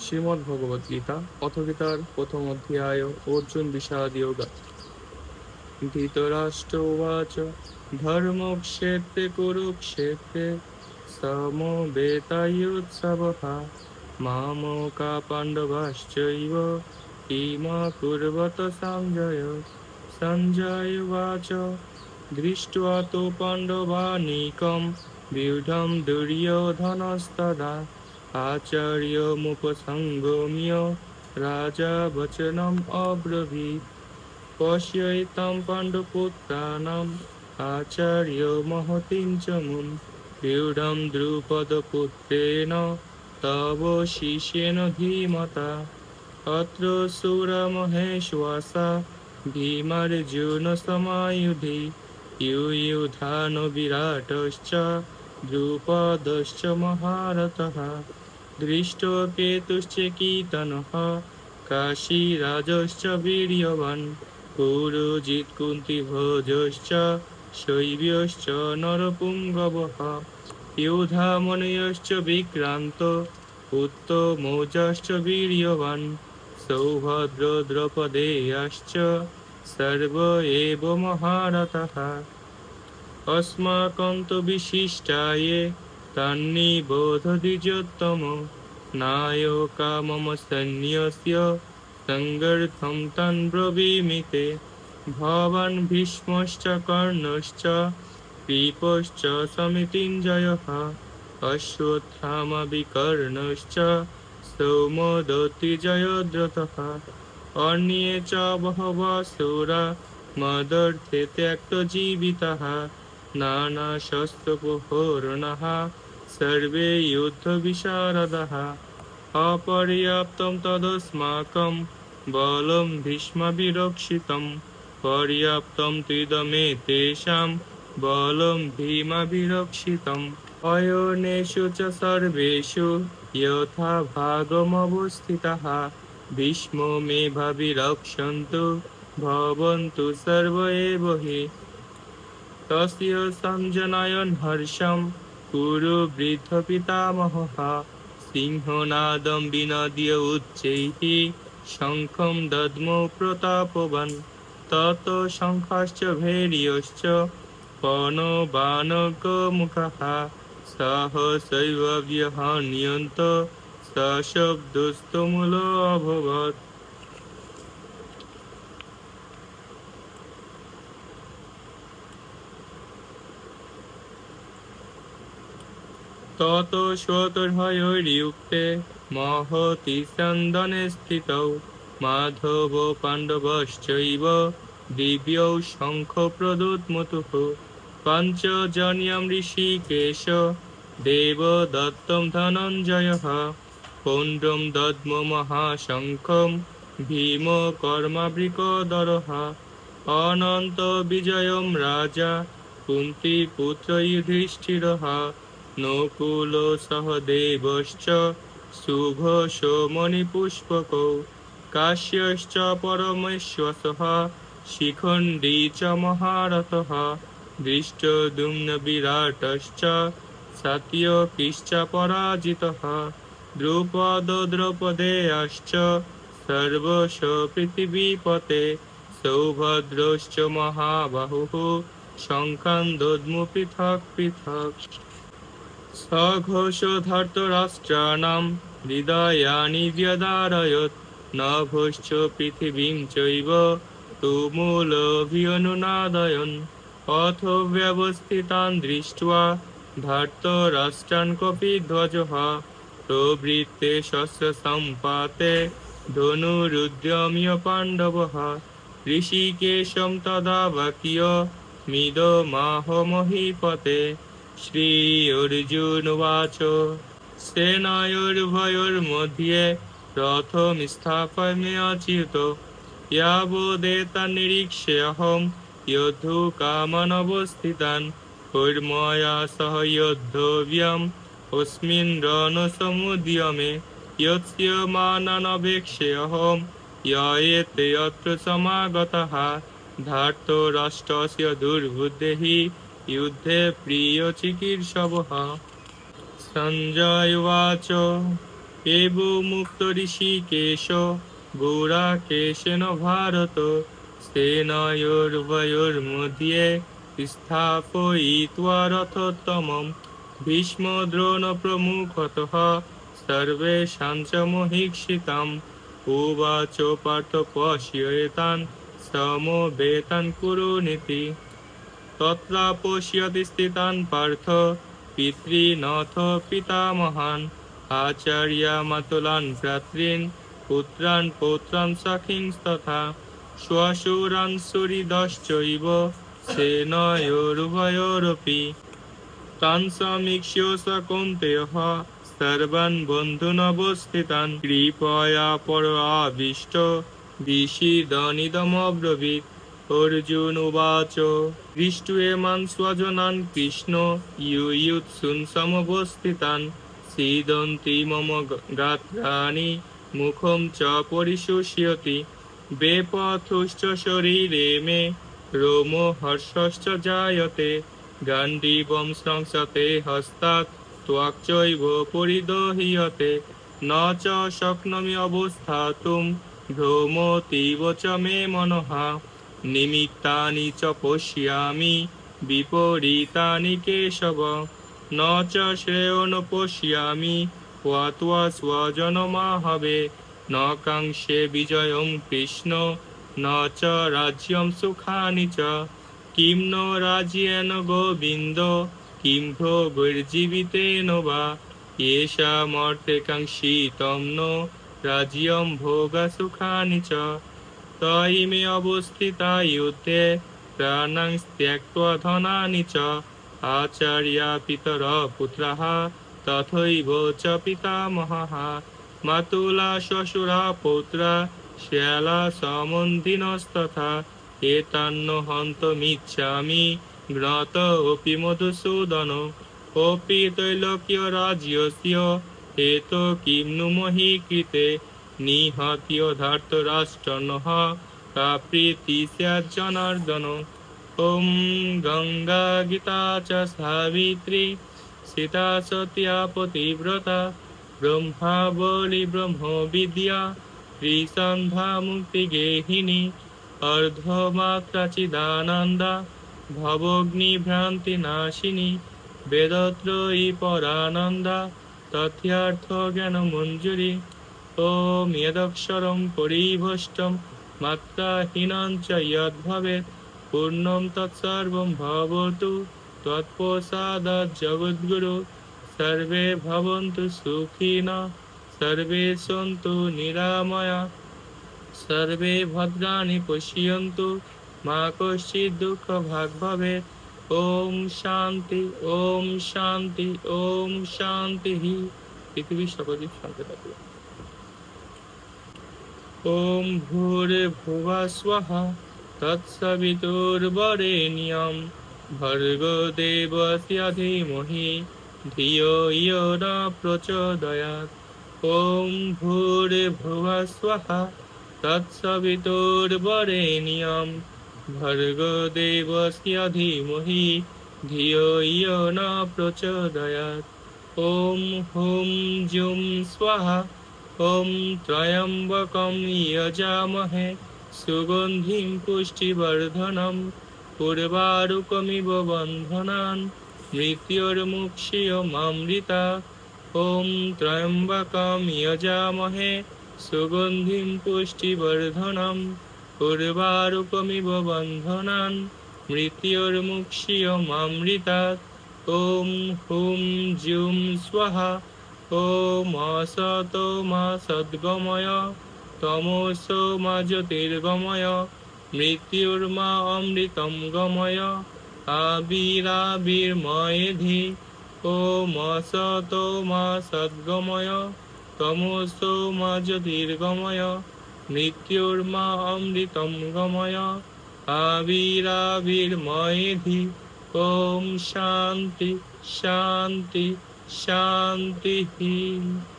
শ্রীমদ্ ভগবত গীতা অথগীতার প্রথম অধ্যায়, অর্জুন বিষাদ যোগা। ধৃতরাষ্ট্র উচ ধর্মক্ষেত্রে কুরুক্ষেত্রে সমবেতায়োৎসবः মামকা পাণ্ডবাশ্চৈব ইমা কুর্বত সঞ্জয় সঞ্জয় উচ দৃष्ट्वा তু পাণ্ডবানীকম व्यूढं दुर्योधनस्तदा आचार्यमुपसङ्गम्य राजा वचनम् अब्रवीत् पश्यैतं पाण्डुपुत्राणाम् आचार्य महतीं च मुन् व्यूढं द्रुपदपुत्रेण तव शिष्येन धीमता अत्र सुरमहेश्वासा भीमार्जुनसमायुधि युयुधानो विराटश्च द्रुपदश्च महारथः दृष्टोपेतुश्च कीर्तनः काशीराजश्च वीर्यवान् पुरोजित्कुन्तिभोजश्च शैव्यश्च नरपुङ्गवः युधामनयश्च विक्रान्त उत्तमोजाश्च वीर्यवान् सौभद्रद्रौपदेयाश्च सर्व एव महारथः अस्माकं तु विशिष्टाये तान्निबोधद्विजोत्तम नायका मम सैन्यस्य सङ्गर्थं तान् ब्रवीमि ते भवान् भीष्मश्च कर्णश्च कृपश्च समितिञ्जयः अश्वत्थामविकर्णश्च सौमदत्तिजयद्रथः अन्ये च बहवः सुरा मदर्थे त्यक्तजीविताः नानाशस्त्रपोहोरणः सर्वे युद्धविशारदः अपर्याप्तं तदस्माकं बलं भीष्मविरक्षितं पर्याप्तं त्विदमे तेषां बलं भीमाभिरक्षितम् अयोनेषु च सर्वेषु यथा भागमवस्थितः भीष्मो मे भाविरक्षन्तु भवन्तु सर्व एव हि तस्य सञ्जनयन् কুরু বৃদ্ধ পিতামহ সিংহনাদম বিনদীয় উচ্চৈতি শঙ্খম দদ্ম প্রতাপবান। তত শঙ্খাশ্চ ভেরিয়শ্চ পন বানক মুখাহ সহসৈব ব্যহনিয়ন্ত সশব্দস্তমূল অভবত তত শতভয়োর্যুক্তে মহতি সন্দনে স্থিতৌ। মাধব পাণ্ডবশ্চৈব দিব্যৌ শঙ্খ প্রদুৎমতুঃ পঞ্চজন্যম ঋষিকেশ দেব দত্তম ধনঞ্জয়ः পৌণ্ড্রম দদ্ম মহাশঙ্খম। ভীম কর্মাবৃকদরः অনন্ত বিজয়ম রাজা। কুন্তি পুত্র যুধিষ্ঠিরः নকুল সহদেবশ্চ সুঘোষ মণিপুষ্পকौ, কাশ্যশ্চ পরমেশ্বসः শিখণ্ডী চ মহারথः দৃষ্টদুম্ন বিরাটশ্চ সাত্যকিশ্চ পরাজিতः, দ্রুপদ দ্রৌপদেয়াশ্চ সর্বশ পৃথিবীপতে, সৌভদ্রশ্চ মহাবাহুः শঙ্খাन् দদ্মু পৃথক। সঘোষধর্তরাষ্ট্রাণাম হৃদয়ানি ব্যদারয়ত নভশ্চ পৃথিবীং চৈব তুমূলভিয়নুনাদয়ন অথ ব্যবস্থিতান দৃষ্ট্বা ধর্তরাষ্ট্রান কপি ধ্বজহ। প্রবৃত্তে শস্ত্র সম্পাতে ধনুরুদ্যমীয় পাণ্ডবः ঋষিকেশম তদা বকীয় মিদ মাহ মহিপতে শ্রী অর্জুন বাচ সেনায়োর্ভয়োর্মধ্যে প্রথম স্থাপয়ামি অচিত ইয়াবদেতা নিরীক্ষ্যহম যোদ্ধু কামানবস্থিতান হৈর্ময়া সহ যোদ্ধব্যম অস্মিন রণসমুদ্যমে ইয়স্য মাননবেক্ষ্যহম ইয়েতে অত্র ধার্ত রাষ্ট্রস্য যুদ্ধে প্রিয় চিকিৎসব সঞ্জয় উচ এব মুক্ত ঋষিকেশ গোরা কেশেন ভারত সেনয়োর্ভয়োর্মধ্যে স্থাপয়িত্বা রথতমম ভীষ্মদ্রোণ প্রমুখত সর্বেশাং চ মহীক্ষিতাম উবাচ পার্থ পশ্যেতান সমবেতান কুরু নীতি পশ্যতি স্থিতান পার্থ পিতৃনথ পিতামহান। আচার্য মাতুলান ভ্রাতৃন, পুত্রান পৌত্রান সখিংস্তথা শ্বশুরান সুহৃদশ্চৈব সেনয়োরুভয়োরপি তান সমীক্ষ্য স কৌন্তেয়ः সর্বাन् বন্ধুনবস্থিতান। কৃপয়া পর আবিষ্ট বিষিদনিদমব্রবীৎ অর্জুন উবাচ। দৃষ্টু এমান স্বজনান কৃষ্ণ ইউ সুন সমবস্থিতান। সিদন্তি মম গাত্রাণি, মুখম চ পরিশুষ্যতি। বেপথুশ্চ শরীরে মে, রোম হর্ষশ্চ জায়তে। গান্ডীবম সংসতে হস্তাৎ ত্বক্চৈব পরিদহিয়তে। ন চ শক্নমি অবস্থাতুম ভ্রমতিব চ মে মনহা। নিমিত্তানি চ পশ্যামি বিপরীতানি কেশব ন চ শ্রেয়ন পশ্যামি স্বজন স্বজনমাহবে ন কাংশে বিজয়ং কৃষ্ণ ন চ রাজ্যম সুখানি চ, কিম ন রাজ্যেন গোবিন্দ, কিম ভোগর্জীবিতেন বা এষা মর্তে কাঙ্ক্ষিতম ন রাজ্যম ভোগ সুখানি চ। তইমে অবস্থিতা ইউতে প্রাণাং ত্যক্তা ধনানি চ আচার্যা পিতর পুত্রাহ তথৈব চ পিতামহः মাতুলা শ্বশুরা পৌত্রা শ্যালা সমন্ধিনস্তথা এতান্ন হন্ত মিচ্ছামি গ্রত অপি মধুসূদন অপি তৈলকীয় রাজ্যস্য হেত কিম্নু মহি কৃতে নিহতিয়ধার্থ রাষ্ট্র নহ প্রীতি জনার্দন ওম গঙ্গা গীতা চ সাবিত্রী। সীতা সতিয়া পতিব্রতা। ব্রহ্মাবলী ব্রহ্মবিদ্যা ত্রিসন্ধ্যা মুক্তি গেহিনী। অর্ধমাত্রা চিদানন্দা। ভবগ্নি ভ্রান্তি নাশিনী। বেদত্রয়ী পরানন্দা। তথ্যার্থ জ্ঞান মঞ্জুরী ॐ यदक्षरं परिभष्टं मात्राहीनं च यद्भवेत् पूर्णं तत्सर्वं भवतु त्वत्प्रसादात् जगद्गुरु सर्वे भवन्तु सुखिनः सर्वे सन्तु निरामया सर्वे भद्राणि पश्यन्तु মা কশ্চিৎ দুঃখ ভাগ ভবে ওম শান্তি ওম শান্তি ওম শান্তি পৃথিবীর সকল জীব শান্তি থাকবে ওম ভূরে ভুবা স্বাহা তৎসবিতুর্বরেণ্যম ভর্গ দেবস্য ধীমহি ধিয়ো ইয়ো ন প্রচোদয়াৎ ওম ভূরে ভুবা স্বাহা তৎসবিতুর্বরেণ্যম ভর্গ দেবস্য ধীমহি ধিয়ো ইয়ো ন প্রচোদয়াৎ ওম হুম জুম স্বাহা ওম ত্রয়ম্বকম যজামহে সুগন্ধিম পুষ্টিবর্ধনম পূর্বারুকমিব বন্ধনান মৃত্যুর্মুক্ষীয়মামৃতা ওম ত্রয়ম্বকম যজামহে সুগন্ধিম পুষ্টিবর্ধনম পূর্বারুকমিব বন্ধনান মৃত্যুর্মুক্ষীয়মামৃতাৎ ওম ওম অসতো মা সদ্গময় তমসো মা জ্যোতির্গময়, মৃত্যুর্মা অমৃতম গময়, আবিরাবির্ময়েধি, ওম অসতো মা সদ্গময় তমসো মা জ্যোতির্গময়, মৃত্যুর্মা অমৃতম গময় शान्तिः